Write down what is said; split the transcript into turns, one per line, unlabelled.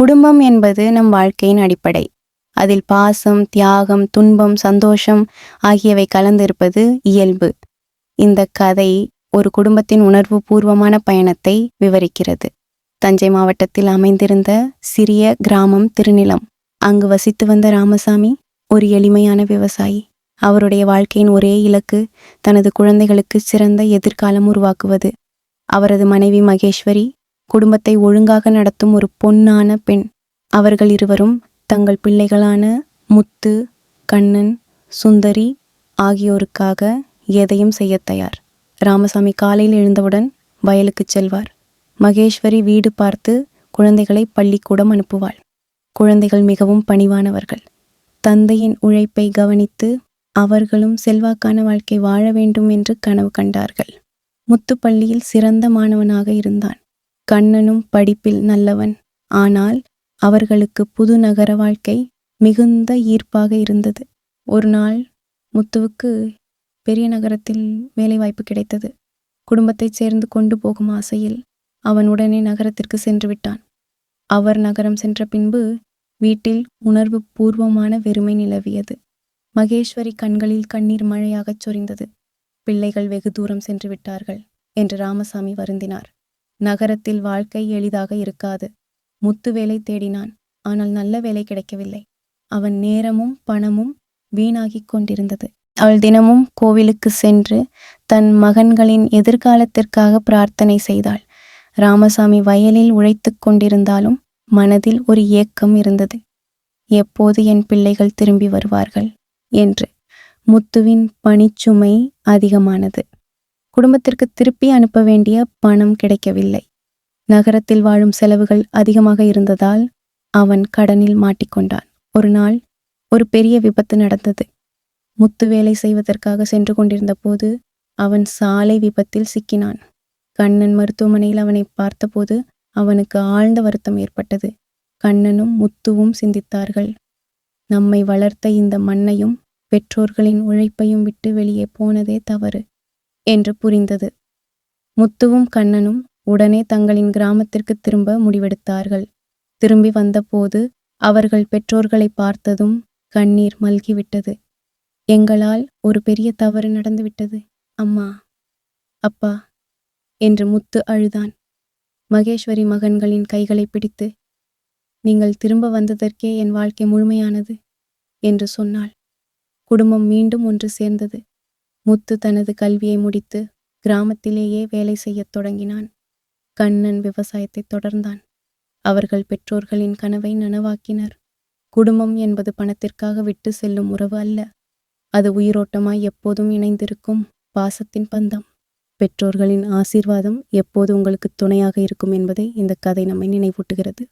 குடும்பம் என்பது நம் வாழ்க்கையின் அடிப்படை. அதில் பாசம் தியாகம் துன்பம் சந்தோஷம் ஆகியவை கலந்திருப்பது இயல்பு. இந்த கதை ஒரு குடும்பத்தின் உணர்வு பூர்வமான பயணத்தை விவரிக்கிறது. தஞ்சை மாவட்டத்தில் அமைந்திருந்த சிறிய கிராமம் திருநிலம். அங்கு வசித்து வந்த ராமசாமி ஒரு எளிமையான விவசாயி. அவருடைய வாழ்க்கையின் ஒரே இலக்கு தனது குழந்தைகளுக்கு சிறந்த எதிர்காலம் உருவாக்குவது. அவரது மனைவி மகேஸ்வரி குடும்பத்தை ஒழுங்காக நடத்தும் ஒரு பொன்னான பெண். அவர்கள் இருவரும் தங்கள் பிள்ளைகளான முத்து கண்ணன் சுந்தரி ஆகியோருக்காக எதையும் செய்யத் தயார். ராமசாமி காலையில் எழுந்தவுடன் வயலுக்கு செல்வார். மகேஸ்வரி வீடு பார்த்து குழந்தைகளை பள்ளிக்கூடம் அனுப்புவாள். குழந்தைகள் மிகவும் பணிவானவர்கள். தந்தையின் உழைப்பை கவனித்து அவர்களும் செல்வாக்கான வாழ்க்கை வாழ வேண்டும் என்று கனவு கண்டார்கள். முத்து பள்ளியில் சிறந்த மாணவனாக இருந்தான். கண்ணனும் படிப்பில் நல்லவன். ஆனால் அவர்களுக்கு புது நகர வாழ்க்கை மிகுந்த ஈர்ப்பாக இருந்தது. ஒரு நாள் முத்துவுக்கு பெரிய நகரத்தில் வேலைவாய்ப்பு கிடைத்தது. குடும்பத்தைச் சேர்ந்து கொண்டு போகும் ஆசையில் அவன் உடனே நகரத்திற்கு சென்று விட்டான். அவர் நகரம் சென்ற பின்பு வீட்டில் உணர்வு பூர்வமான வெறுமை நிலவியது. மகேஸ்வரி கண்களில் கண்ணீர் மழையாகச் சொரிந்தது. பிள்ளைகள் வெகு தூரம் சென்று விட்டார்கள் என்று ராமசாமி வருந்தினார். நகரத்தில் வாழ்க்கை எளிதாக இருக்காது. முத்து வேலை தேடினான். ஆனால் நல்ல வேலை கிடைக்கவில்லை. அவன் நேரமும் பணமும் வீணாகிக் கொண்டிருந்தது. அவள் தினமும் கோவிலுக்கு சென்று தன் மகன்களின் எதிர்காலத்திற்காக பிரார்த்தனை செய்தாள். ராமசாமி வயலில் உழைத்துக் கொண்டிருந்தாலும் மனதில் ஒரு ஏக்கம் இருந்தது. எப்போது என் பிள்ளைகள் திரும்பி வருவார்கள்? என்று. முத்துவின் பணிச்சுமை அதிகமானது. குடும்பத்திற்கு திருப்பி அனுப்ப வேண்டிய பணம் கிடைக்கவில்லை. நகரத்தில் வாழும் செலவுகள் அதிகமாக இருந்ததால் அவன் கடனில் மாட்டிக்கொண்டான். ஒரு நாள் ஒரு பெரிய விபத்து நடந்தது. முத்து வேலை செய்வதற்காக சென்று கொண்டிருந்த போது அவன் சாலை விபத்தில் சிக்கினான். கண்ணன் மருத்துவமனையில் அவனை பார்த்தபோது அவனுக்கு ஆழ்ந்த வருத்தம் ஏற்பட்டது. கண்ணனும் முத்துவும் சிந்தித்தார்கள். நம்மை வளர்த்த இந்த மண்ணையும் பெற்றோர்களின் உழைப்பையும் விட்டு வெளியே போனதே தவறு. என்று புரிந்தது. முத்துவும் கண்ணனும் உடனே தங்களின் கிராமத்திற்கு திரும்ப முடிவெடுத்தார்கள். திரும்பி வந்தபோது அவர்கள் பெற்றோர்களை பார்த்ததும் கண்ணீர் மல்கிவிட்டது. எங்களால் ஒரு பெரிய தவறு நடந்துவிட்டது அம்மா அப்பா என்று முத்து அழுதான். மகேஸ்வரி மகன்களின் கைகளை பிடித்து நீங்கள் திரும்ப வந்ததற்கே என் வாழ்க்கை முழுமையானது என்று சொன்னாள். குடும்பம் மீண்டும் ஒன்று சேர்ந்தது. முத்து தனது கல்வியை முடித்து கிராமத்திலேயே வேலை செய்யத் தொடங்கினான். கண்ணன் விவசாயத்தை தொடர்ந்தான். அவர்கள் பெற்றோர்களின் கனவை நனவாக்கினர். குடும்பம் என்பது பணத்திற்காக விட்டு செல்லும் உறவு அல்ல. அது உயிரோட்டமாய் எப்போதும் இணைந்திருக்கும் பாசத்தின் பந்தம். பெற்றோர்களின் ஆசீர்வாதம் எப்போது உங்களுக்கு துணையாக இருக்கும் என்பதை இந்த கதை நம்மை நினைவூட்டுகிறது.